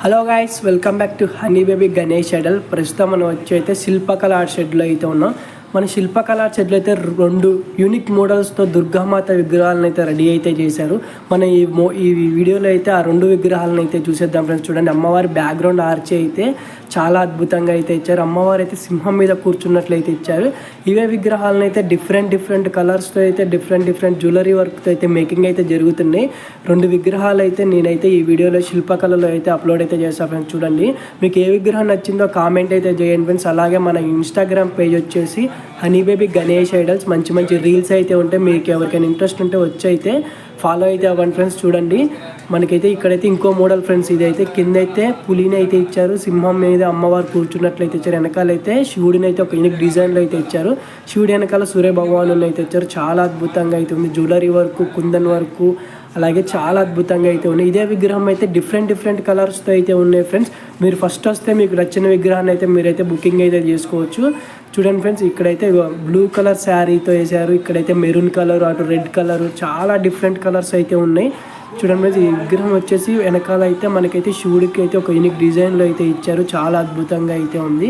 Hello guys welcome back to honey baby Ganesh షెడల్ ప్రస్తుతం మనం వచ్చి అయితే శిల్పకళ ఆర్ట్ షెడ్లో అయితే ఉన్నాం. మన శిల్పకళా చెట్లు అయితే రెండు యూనిక్ మోడల్స్తో దుర్గామాత విగ్రహాలను అయితే రెడీ అయితే చేశారు. మన ఈ మో ఈ వీడియోలో అయితే ఆ రెండు విగ్రహాలను అయితే చూసేద్దాం ఫ్రెండ్స్ చూడండి అమ్మవారి బ్యాక్గ్రౌండ్ ఆర్చి అయితే చాలా అద్భుతంగా అయితే ఇచ్చారు. అమ్మవారు అయితే సింహం మీద కూర్చున్నట్లయితే ఇచ్చారు. ఇవే విగ్రహాలను అయితే డిఫరెంట్ డిఫరెంట్ కలర్స్తో అయితే డిఫరెంట్ డిఫరెంట్ జ్యువెలరీ వర్క్తో అయితే మేకింగ్ అయితే జరుగుతున్నాయి. రెండు విగ్రహాలు అయితే నేనైతే ఈ వీడియోలో శిల్పకళలో అయితే అప్లోడ్ అయితే చేస్తాను ఫ్రెండ్స్ చూడండి మీకు ఏ విగ్రహం నచ్చిందో కామెంట్ అయితే చేయండి ఫ్రెండ్స్ అలాగే మన ఇన్స్టాగ్రామ్ పేజ్ వచ్చేసి హనీ బేబీ గణేష్ ఐడల్స్ మంచి మంచి రీల్స్ అయితే ఉంటాయి. మీకు ఎవరికైనా ఇంట్రెస్ట్ ఉంటే వచ్చి అయితే ఫాలో అయితే అవ్వండి ఫ్రెండ్స్ చూడండి. మనకైతే ఇక్కడైతే ఇంకో మోడల్ ఫ్రెండ్స్ ఇదైతే కింద అయితే పులిని అయితే ఇచ్చారు. సింహం మీద అమ్మవారు కూర్చున్నట్లయితే ఇచ్చారు. వెనకాలైతే శివుడిని అయితే ఒక యూనిక్ డిజైన్లో అయితే ఇచ్చారు. శివుడి వెనకాల సూర్య భగవాను అయితే ఇచ్చారు. చాలా అద్భుతంగా అయితే ఉంది. జ్యువెలరీ వర్క్ కుందన్ వరకు అలాగే చాలా అద్భుతంగా అయితే ఉన్నాయి. ఇదే విగ్రహం అయితే డిఫరెంట్ డిఫరెంట్ కలర్స్తో అయితే ఉన్నాయి ఫ్రెండ్స్ మీరు ఫస్ట్ వస్తే మీకు నచ్చిన విగ్రహాన్ని అయితే మీరైతే బుకింగ్ అయితే చేసుకోవచ్చు. చూడండి ఫ్రెండ్స్ ఇక్కడైతే బ్లూ కలర్ శారీతో వేసారు ఇక్కడైతే మెరూన్ కలర్ అటు రెడ్ కలర్ చాలా డిఫరెంట్ కలర్స్ అయితే ఉన్నాయి. చూడండి ఫ్రెండ్స్ ఈ విగ్రహం వచ్చేసి వెనకాల అయితే మనకైతే శివుడికి అయితే ఒక యూనిక్ డిజైన్లో అయితే ఇచ్చారు. చాలా అద్భుతంగా అయితే ఉంది.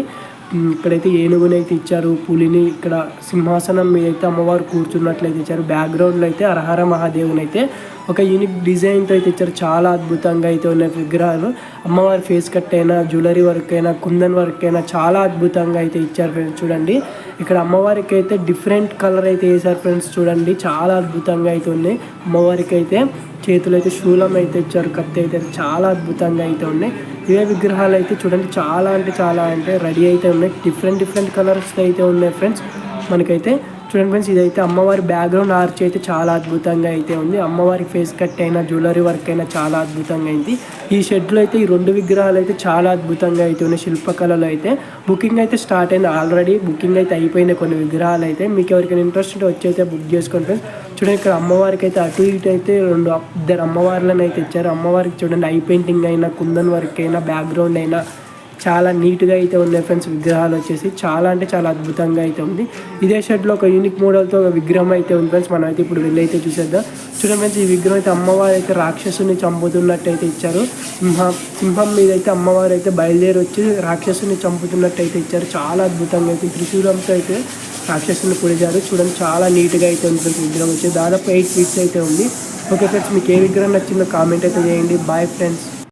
ఇక్కడైతే ఏనుగుని అయితే ఇచ్చారు పులిని ఇక్కడ సింహాసనం మీద అయితే అమ్మవారు కూర్చున్నట్లయితే ఇచ్చారు. బ్యాక్గ్రౌండ్లో అయితే అరహర మహాదేవుని అయితే ఒక యూనిక్ డిజైన్తో అయితే ఇచ్చారు. చాలా అద్భుతంగా అయితే ఉన్న విగ్రహాలు. అమ్మవారి ఫేస్ కట్ అయినా జ్యువెలరీ వర్క్ అయినా కుందన్ వర్క్ అయినా చాలా అద్భుతంగా అయితే ఇచ్చారు ఫ్రెండ్స్ చూడండి ఇక్కడ అమ్మవారికి అయితే డిఫరెంట్ కలర్ అయితే వేసారు ఫ్రెండ్స్ చూడండి చాలా అద్భుతంగా అయితే ఉంది అమ్మవారికి అయితే చేతులు అయితే శూలం అయితే ఇచ్చారు కత్తి అయితే చాలా అద్భుతంగా అయితే ఉన్నాయి. ఇవే విగ్రహాలు అయితే చూడండి చాలా అంటే చాలా అంటే రెడీ అయితే ఉన్నాయి. డిఫరెంట్ డిఫరెంట్ కలర్స్ అయితే ఉన్నాయి ఫ్రెండ్స్ మనకైతే చూడండి ఫ్రెండ్స్ ఇదైతే అమ్మవారి బ్యాక్గ్రౌండ్ ఆర్చ్ అయితే చాలా అద్భుతంగా అయితే ఉంది. అమ్మవారి ఫేస్ కట్ అయినా జ్యువెలరీ వర్క్ అయినా చాలా అద్భుతంగా అయింది. ఈ షెడ్లో అయితే ఈ రెండు విగ్రహాలు అయితే చాలా అద్భుతంగా అయితే ఉన్నాయి. శిల్పకళలో అయితే బుకింగ్ అయితే స్టార్ట్ అయింది ఆల్రెడీ బుకింగ్ అయితే అయిపోయినాయి కొన్ని విగ్రహాలు అయితే. మీకు ఎవరికైనా ఇంట్రెస్ట్ ఉంటే వచ్చి అయితే బుక్ చేసుకోండి ఫ్రెండ్స్ చూడండి ఇక్కడ అమ్మవారికి అయితే అటు ఇటు అయితే రెండు ఇద్దరు అమ్మవార్లను అయితే ఇచ్చారు అమ్మవారికి చూడండి ఐ పెయింటింగ్ అయినా కుందన్ వర్క్ అయినా బ్యాక్గ్రౌండ్ అయినా చాలా నీట్గా అయితే ఉన్నాయి ఫ్రెండ్స్. విగ్రహాలు వచ్చేసి చాలా అంటే చాలా అద్భుతంగా అయితే ఉంది. ఇదే షర్ట్లో ఒక యూనిక్ మోడల్తో ఒక విగ్రహం అయితే ఉంది ఫ్రెండ్స్. మనం అయితే ఇప్పుడు వెళ్ళి అయితే చూసేద్దాం. చూడండి ఫ్రెండ్స్ ఈ విగ్రహం అయితే అమ్మవారు అయితే రాక్షసుని చంపుతున్నట్టు అయితే ఇచ్చారు. సింహ సింహం మీద అయితే అమ్మవారు అయితే బయలుదేరి వచ్చి రాక్షసుని చంపుతున్నట్టు అయితే ఇచ్చారు. చాలా అద్భుతంగా అయితే త్రిశూలంతో అయితే రాక్షసుని పొడిచారు చూడండి చాలా నీట్గా అయితే ఉంది ఫ్రెండ్స్ విగ్రహం వచ్చి. దాదాపు ఎయిట్ ఫీట్స్ అయితే ఉంది. ఓకే ఫ్రెండ్స్ మీకు ఏ విగ్రహం నచ్చిందో కామెంట్ అయితే చేయండి. Bye friends